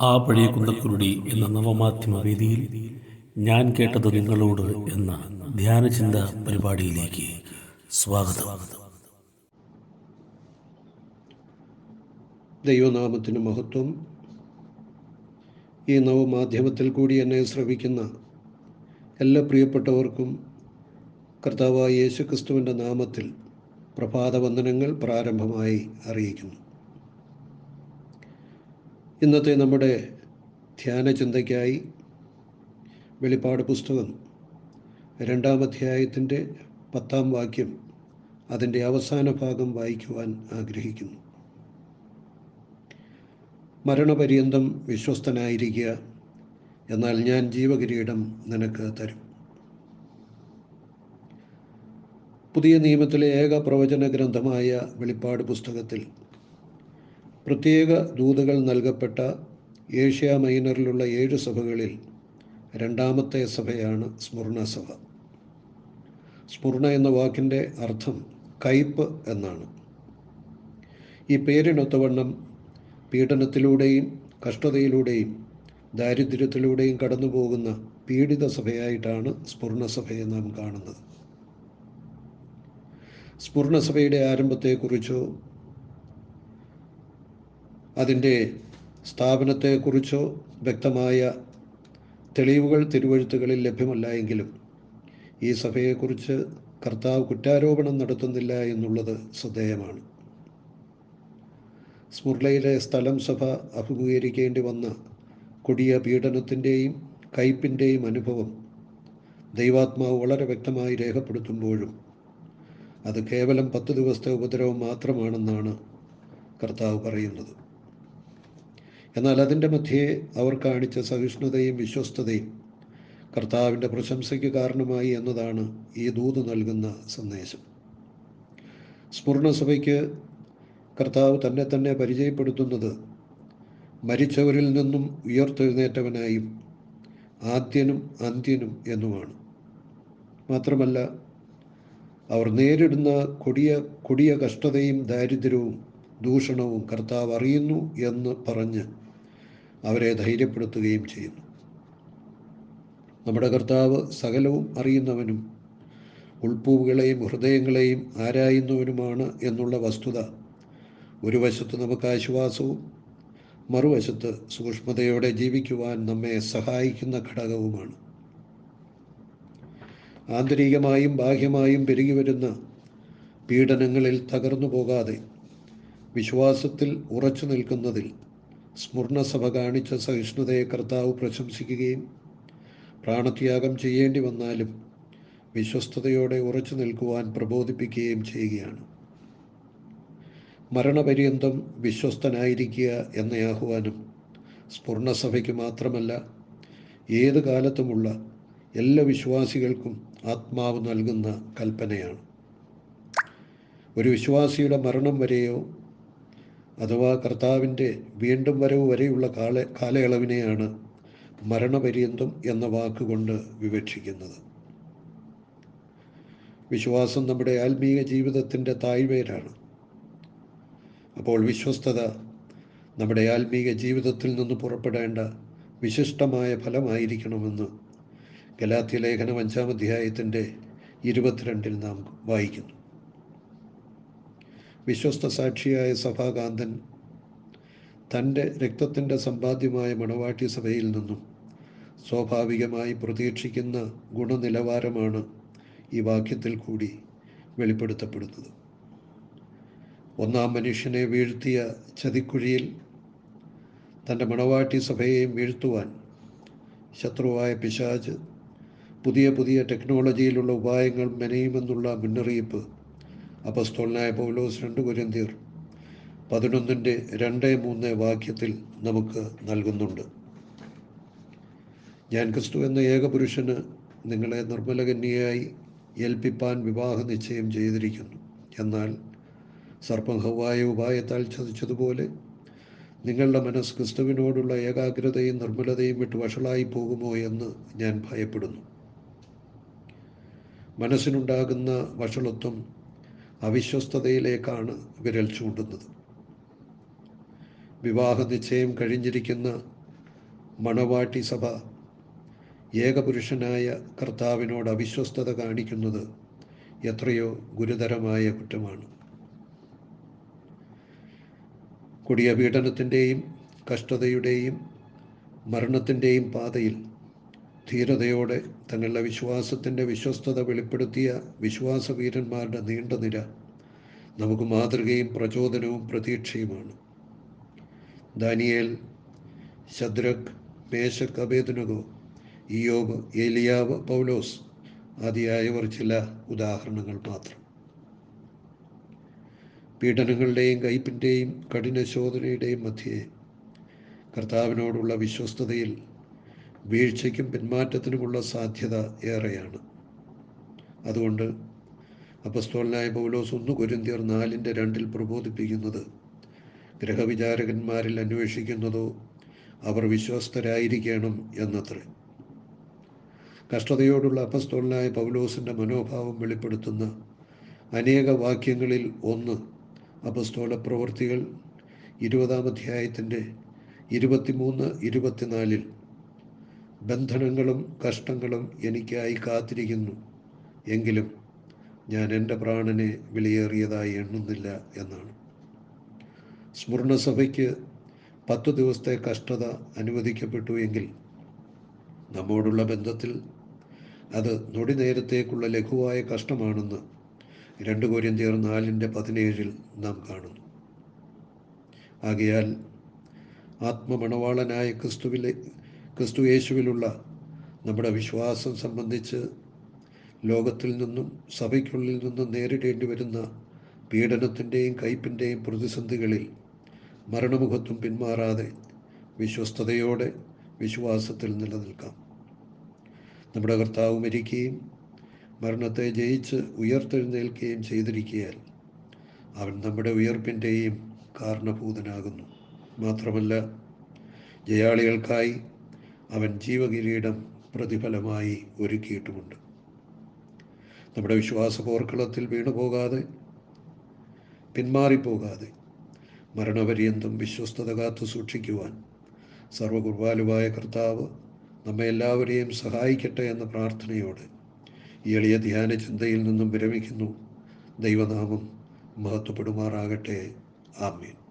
ആ പഴയ കുന്തക്കുരുടി എന്ന നവമാധ്യമ വേദിയിൽ ഞാൻ കേട്ടത് നിങ്ങളോട് എന്ന ധ്യാനചിന്ത പരിപാടിയിലേക്ക് സ്വാഗതം. ദൈവനാമത്തിന് മഹത്വം. ഈ നവമാധ്യമത്തിൽ കൂടി എന്നെ ശ്രവിക്കുന്ന എല്ലാ പ്രിയപ്പെട്ടവർക്കും കർത്താവായ യേശു ക്രിസ്തുവിന്റെ നാമത്തിൽ പ്രഭാതവന്ദനങ്ങൾ പ്രാരംഭമായി അറിയിക്കുന്നു. ഇന്നത്തെ നമ്മുടെ ധ്യാന ചിന്തയ്ക്കായി വെളിപ്പാട് പുസ്തകം രണ്ടാം അധ്യായത്തിന്റെ പത്താം വാക്യം അതിന്റെ അവസാന ഭാഗം വായിക്കുവാൻ ആഗ്രഹിക്കുന്നു. മരണപര്യന്തം വിശ്വസ്തനായിരിക്കുക. എന്നാൽ ഞാൻ ജീവകിരീടം നിനക്ക് തരും. പുതിയ നിയമത്തിലെ ഏക പ്രവചന ഗ്രന്ഥമായ വെളിപ്പാട് പുസ്തകത്തിൽ പ്രത്യേക ദൂതകൾ നൽകപ്പെട്ട ഏഷ്യ മൈനറിലുള്ള ഏഴ് സഭകളിൽ രണ്ടാമത്തെ സഭയാണ് സ്മുർണ സഭ. സ്മുർണ എന്ന വാക്കിന്റെ അർത്ഥം കയ്പ് എന്നാണ്. ഈ പേരിനൊത്തവണ്ണം പീഡനത്തിലൂടെയും കഷ്ടതയിലൂടെയും ദാരിദ്ര്യത്തിലൂടെയും കടന്നു പോകുന്ന പീഡിത സഭയായിട്ടാണ് സ്ഫുർണസഭയെ നാം കാണുന്നത്. സ്ഫുർണസഭയുടെ ആരംഭത്തെക്കുറിച്ചോ അതിന്റെ സ്ഥാപനത്തെക്കുറിച്ചോ വ്യക്തമായ തെളിവുകൾ തിരുവഴുത്തുകളിൽ ലഭ്യമല്ല എങ്കിലും ഈ സഭയെക്കുറിച്ച് കർത്താവ് കുറ്റാരോപണം നടത്തുന്നില്ല എന്നുള്ളത് ശ്രദ്ധേയമാണ്. സ്മുർലയിലെ സ്ഥലം സഭ അഭിമുഖീകരിക്കേണ്ടി വന്ന കൊടിയ പീഡനത്തിന്റെയും കയ്പിന്റെയും അനുഭവം ദൈവാത്മാവ് വളരെ വ്യക്തമായി രേഖപ്പെടുത്തുമ്പോഴും അത് കേവലം പത്ത് ദിവസത്തെ ഉപദ്രവം മാത്രമാണെന്നാണ് കർത്താവ് പറയുന്നത്. എന്നാൽ അതിന്റെ മധ്യേ അവർ കാണിച്ച സഹിഷ്ണുതയും വിശ്വസ്തതയും കർത്താവിന്റെ പ്രശംസയ്ക്ക് കാരണമായി എന്നതാണ് ഈ ദൂത് നൽകുന്ന സന്ദേശം. സ്മരണസഭയ്ക്ക് കർത്താവ് തന്നെ തന്നെ പരിചയപ്പെടുത്തുന്നത് മരിച്ചവരിൽ നിന്നും ഉയർത്തെഴുന്നേറ്റവനായും ആദ്യനും അന്ത്യനും എന്നുമാണ്. മാത്രമല്ല അവർ നേരിടുന്ന കൊടിയ കൊടിയ കഷ്ടതയും ദാരിദ്ര്യവും ദൂഷണവും കർത്താവ് അറിയുന്നു എന്ന് പറഞ്ഞ് അവരെ ധൈര്യപ്പെടുത്തുകയും ചെയ്യുന്നു. നമ്മുടെ കർത്താവ് സകലവും അറിയുന്നവനും ഉൾപ്പൂവുകളെയും ഹൃദയങ്ങളെയും ആരായുന്നവനുമാണ് എന്നുള്ള വസ്തുത ഒരു വശത്ത് നമുക്ക് ആശ്വാസവും മറുവശത്ത് സൂക്ഷ്മതയോടെ ജീവിക്കുവാൻ നമ്മെ സഹായിക്കുന്ന ഘടകവുമാണ്. ആന്തരികമായും ബാഹ്യമായും പെരുകി വരുന്ന പീഡനങ്ങളിൽ തകർന്നു പോകാതെ വിശ്വാസത്തിൽ ഉറച്ചു നിൽക്കുന്നതിൽ സ്മരണസഭ കാണിച്ച സഹിഷ്ണുതയെ കർത്താവ് പ്രശംസിക്കുകയും പ്രാണത്യാഗം ചെയ്യേണ്ടി വന്നാലും വിശ്വസ്തയോടെ ഉറച്ചു നിൽക്കുവാൻ പ്രബോധിപ്പിക്കുകയും ചെയ്യുകയാണ്. മരണപര്യന്തം വിശ്വസ്തനായിരിക്കുക എന്ന ആഹ്വാനം സ്ഫുർണസഭയ്ക്ക് മാത്രമല്ല ഏത് കാലത്തുമുള്ള എല്ലാ വിശ്വാസികൾക്കും ആത്മാവ് നൽകുന്ന കൽപ്പനയാണ്. ഒരു വിശ്വാസിയുടെ മരണം വരെയോ അഥവാ കർത്താവിന്റെ വീണ്ടും വരവ് വരെയുള്ള കാല കാലയളവിനെയാണ് മരണപര്യന്തം എന്ന വാക്കുകൊണ്ട് വിവക്ഷിക്കുന്നത്. വിശ്വാസം നമ്മുടെ ആത്മീയ ജീവിതത്തിന്റെ താഴ്വേരാണ് അപ്പോൾ വിശ്വസ്തത നമ്മുടെ ആത്മീക ജീവിതത്തിൽ നിന്ന് പുറപ്പെടേണ്ട വിശിഷ്ടമായ ഫലമായിരിക്കണമെന്ന് ഗലാത്തി ലേഖനം അഞ്ചാം അധ്യായത്തിന്റെ ഇരുപത്തിരണ്ടിൽ നാം വായിക്കുന്നു. വിശ്വസ്ത സാക്ഷിയായ സഭാകാന്തൻ തന്റെ രക്തത്തിന്റെ സമ്പാദ്യമായ മണവാട്ടി സഭയിൽ നിന്നും സ്വാഭാവികമായി പ്രതീക്ഷിക്കുന്ന ഗുണനിലവാരമാണ് ഈ വാക്യത്തിൽ കൂടി വെളിപ്പെടുത്തപ്പെടുന്നത്. ഒന്നാം മനുഷ്യനെ വീഴ്ത്തിയ ചതിക്കുഴിയിൽ തന്റെ മണവാട്ടി സഭയെയും വീഴ്ത്തുവാൻ ശത്രുവായ പിശാജ് പുതിയ പുതിയ ടെക്നോളജിയിലുള്ള ഉപായങ്ങൾ മെനയുമെന്നുള്ള മുന്നറിയിപ്പ് അപസ്തോലനായ പൗലോസ് രണ്ട് കുര്യന്തിയർ പതിനൊന്നിന്റെ രണ്ട് മൂന്ന് വാക്യത്തിൽ നമുക്ക് നൽകുന്നുണ്ട്. ഞാൻ ക്രിസ്തു എന്ന ഏകപുരുഷന് നിങ്ങളെ നിർമ്മലകന്യയായി ഏൽപ്പിപ്പാൻ വിവാഹ നിശ്ചയം ചെയ്തിരിക്കുന്നു. എന്നാൽ സർപ്പം ഹവായ ഉപായത്താൽ ചതിച്ചതുപോലെ നിങ്ങളുടെ മനസ്സ് ക്രിസ്തുവിനോടുള്ള ഏകാഗ്രതയും നിർമ്മലതയും വിട്ട് വഷളായി പോകുമോ എന്ന് ഞാൻ ഭയപ്പെടുന്നു. മനസ്സിനുണ്ടാകുന്ന വഷളത്വം അവിശ്വസ്തതയിലേക്കാണ് വിരൽ ചൂണ്ടുന്നത്. വിവാഹ നിശ്ചയം കഴിഞ്ഞിരിക്കുന്ന മണവാട്ടി സഭ ഏകപുരുഷനായ കർത്താവിനോട് അവിശ്വസ്തത കാണിക്കുന്നത് എത്രയോ ഗുരുതരമായ കുറ്റമാണ്. കൊടിയ പീഡനത്തിന്റെയും കഷ്ടതയുടെയും മരണത്തിന്റെയും പാതയിൽ ധീരതയോടെ തങ്ങളുടെ വിശ്വാസത്തിന്റെ വിശ്വസ്തത വെളിപ്പെടുത്തിയ വിശ്വാസവീരന്മാരുടെ നീണ്ട നിര നമുക്ക് മാതൃകയും പ്രചോദനവും പ്രതീക്ഷയുമാണ്. ദാനിയേൽ ശദ്രക് മേശക് അബേദനകോ ഇയോബ് ഏലിയാവ് പൗലോസ് ആദിയായവർ ചില ഉദാഹരണങ്ങൾ മാത്രം. പീഡനങ്ങളുടെയും കയ്പിന്റെയും കഠിന ശോധനയുടെയും മധ്യേ കർത്താവിനോടുള്ള വിശ്വസ്തതയിൽ വീഴ്ചയ്ക്കും പിന്മാറ്റത്തിനുമുള്ള സാധ്യത ഏറെയാണ്. അതുകൊണ്ട് അപസ്തോലനായ പൗലോസ് ഒന്ന് കുരുന്തിയർ നാലിന്റെ രണ്ടിൽ പ്രബോധിപ്പിക്കുന്നത് ഗ്രഹവിചാരകന്മാരിൽ അന്വേഷിക്കുന്നതോ അവർ വിശ്വസ്തരായിരിക്കണം എന്നത്ര. കഷ്ടതയോടുള്ള അപസ്തോലനായ പൗലോസിന്റെ മനോഭാവം വെളിപ്പെടുത്തുന്ന അനേക വാക്യങ്ങളിൽ ഒന്ന് അപസ്തോല പ്രവൃത്തികൾ ഇരുപതാം അധ്യായത്തിന്റെ ഇരുപത്തിമൂന്ന് ഇരുപത്തിനാലിൽ ബന്ധനങ്ങളും കഷ്ടങ്ങളും എനിക്കായി കാത്തിരിക്കുന്നു എങ്കിലും ഞാൻ എന്റെ പ്രാണനെ വിലയേറിയതായി എണ്ണുന്നില്ല എന്നാണ്. സ്മരണസഭയ്ക്ക് പത്തു ദിവസത്തെ കഷ്ടത അനുവദിക്കപ്പെട്ടു എങ്കിൽ നമ്മോടുള്ള ബന്ധത്തിൽ അത് നൊടി നേരത്തേക്കുള്ള ലഘുവായ കഷ്ടമാണെന്ന് രണ്ട് കൊരിന്തിയർ നാലിന്റെ പതിനേഴിൽ നാം കാണുന്നു. ആകയാൽ ആത്മമണവാളനായ ക്രിസ്തുവിലെ ക്രിസ്തു യേശുവിലുള്ള നമ്മുടെ വിശ്വാസം സംബന്ധിച്ച് ലോകത്തിൽ നിന്നും സഭയ്ക്കുള്ളിൽ നിന്നും നേരിടേണ്ടി വരുന്ന പീഡനത്തിന്റെയും കയ്പിന്റെയും പ്രതിസന്ധികളിൽ മരണമുഖത്തും പിന്മാറാതെ വിശ്വസ്തയോടെ വിശ്വാസത്തിൽ നിലനിൽക്കാം. നമ്മുടെ കർത്താവ് മരിക്കുകയും മരണത്തെ ജയിച്ച് ഉയർത്തെഴുന്നേൽക്കുകയും ചെയ്തിരിക്കയാൽ അവൻ നമ്മുടെ ഉയർപ്പിന്റെയും കാരണഭൂതനാകുന്നു. മാത്രമല്ല ജയാളികൾക്കായി അവൻ ജീവകിരീടം പ്രതിഫലമായി ഒരുക്കിയിട്ടുമുണ്ട്. നമ്മുടെ വിശ്വാസ പോർക്കളത്തിൽ വീണുപോകാതെ പിന്മാറിപ്പോകാതെ മരണപര്യന്തം വിശ്വസ്തത കാത്തു സൂക്ഷിക്കുവാൻ സർവകുർബാലുവായ കർത്താവ് നമ്മെ എല്ലാവരെയും സഹായിക്കട്ടെ എന്ന പ്രാർത്ഥനയോടെ എളിയ ധ്യാന ചിന്തയിൽ നിന്നും വിരമിക്കുന്നു. ദൈവനാമം മഹത്വപ്പെടുമാറാകട്ടെ. ആമീൻ.